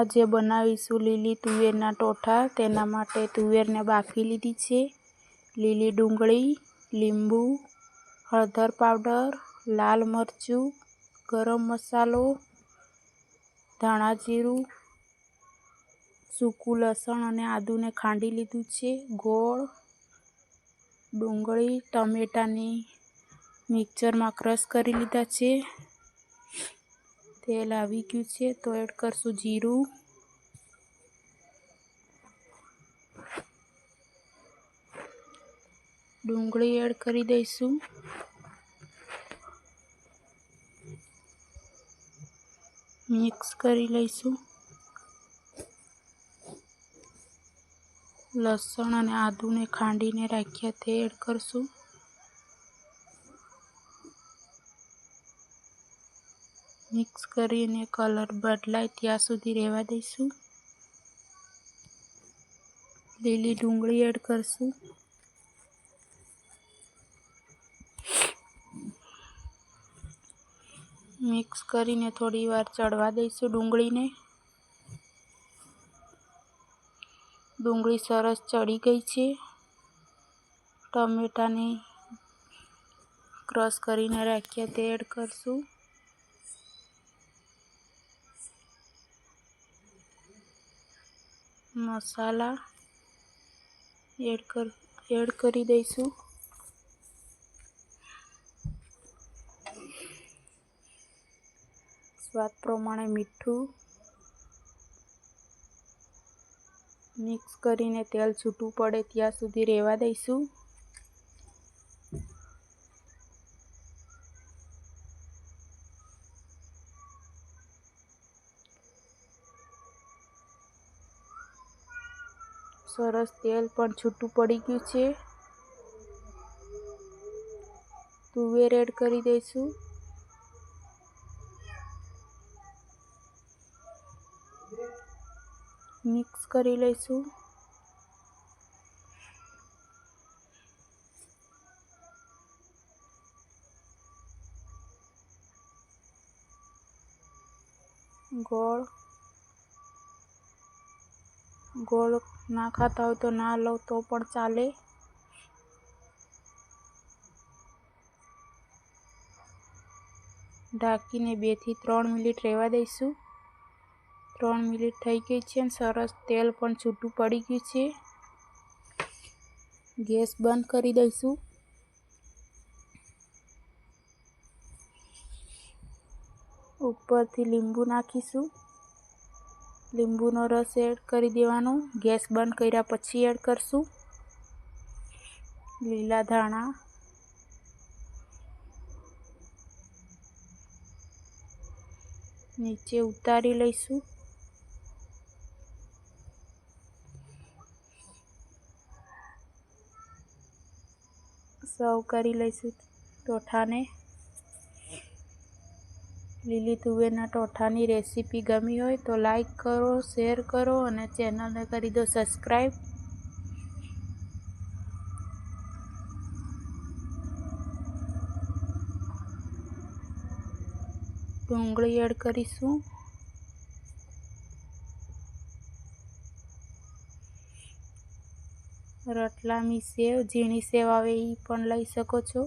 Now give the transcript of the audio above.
આજે બનાવીશું લીલી તુવેરના ટોઠા. તેના માટે તુવેરને બાફી લીધી છે. લીલી ડુંગળી, લીંબુ, હળદર પાવડર, લાલ મરચું, ગરમ મસાલો, ધાણા જીરું, સૂકું લસણ અને આદુને ખાંડી લીધું છે. ગોળ, ડુંગળી, ટમેટાની મિક્સરમાં ક્રશ કરી લીધા છે. તેલ આવી ગયું છે. તો એડ કરશું જીરું. ડુંગળી એડ કરી દઈશું. મિક્સ કરી લઈશું. લસણ અને આદુને ખાંડીને રાખ્યા તે એડ કરશું. મિક્સ કરીને કલર બદલાય ત્યાં સુધી રહેવા દઈશું. લીલી ડુંગળી એડ કરશું. મિક્સ કરીને થોડી વાર ચડવા દઈશું ડુંગળીને. ડુંગળી સરસ ચડી ગઈ છે. ટમેટાની ક્રશ કરીને રાખ્યા તે એડ કરશું. મસાલા એડ કર, એડ કરી દઈશું. સ્વાદ પ્રમાણે મીઠું મિક્સ કરીને તેલ છૂટું પડે ત્યાં સુધી રહેવા દઈશું. સરસ તેલ પણ છૂટું પડી ગયું છે. તુવેર એડ કરી દઈશું. મિક્સ કરી લઈશું. ગોળ. ગોળ ના ખાતા હોય તો ના લો તો પણ ચાલે. ઢાંકીને બેથી ત્રણ મિનિટ રહેવા દઈશું. ત્રણ મિનિટ થઈ ગઈ છે અને સરસ તેલ પણ છૂટું પડી ગયું છે. ગેસ બંધ કરી દઈશું. ઉપરથી લીંબુ નાખીશું. લીંબુનો રસ એડ કરી દેવાનો. ગેસ બંધ કર્યા પછી એડ કરશું. લીલા ધાણા. નીચે ઉતારી લઈશું. સર્વ કરી લઈશું ટોઠાને. લીલી તુવેરના ટોઠાની રેસીપી ગમી હોય તો લાઈક કરો, શેર કરો અને ચેનલને કરી દો સબસ્ક્રાઈબ. ડુંગળી એડ કરીશું. રતલામી સેવ ઝીણી સેવ આવે એ પણ લઈ શકો છો.